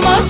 Ama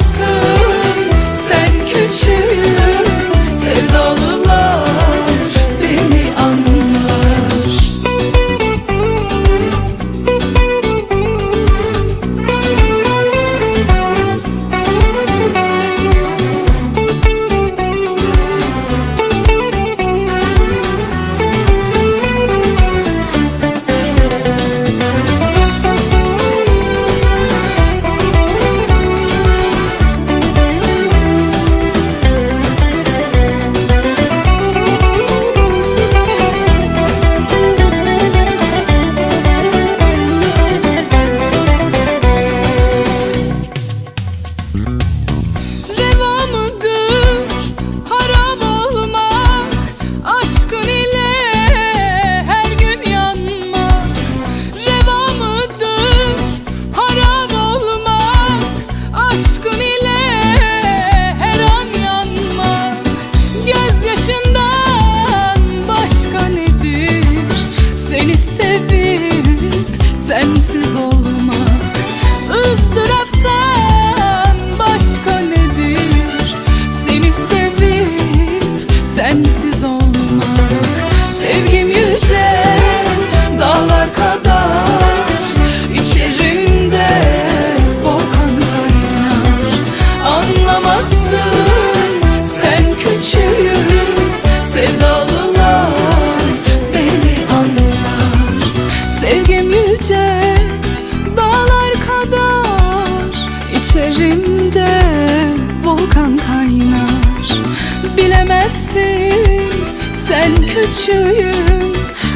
Bilemezsin sen küçüğüm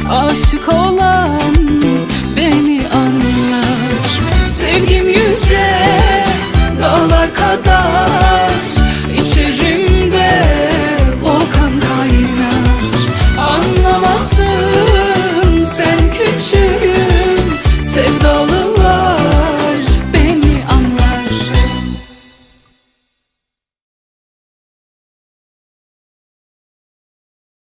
aşık olan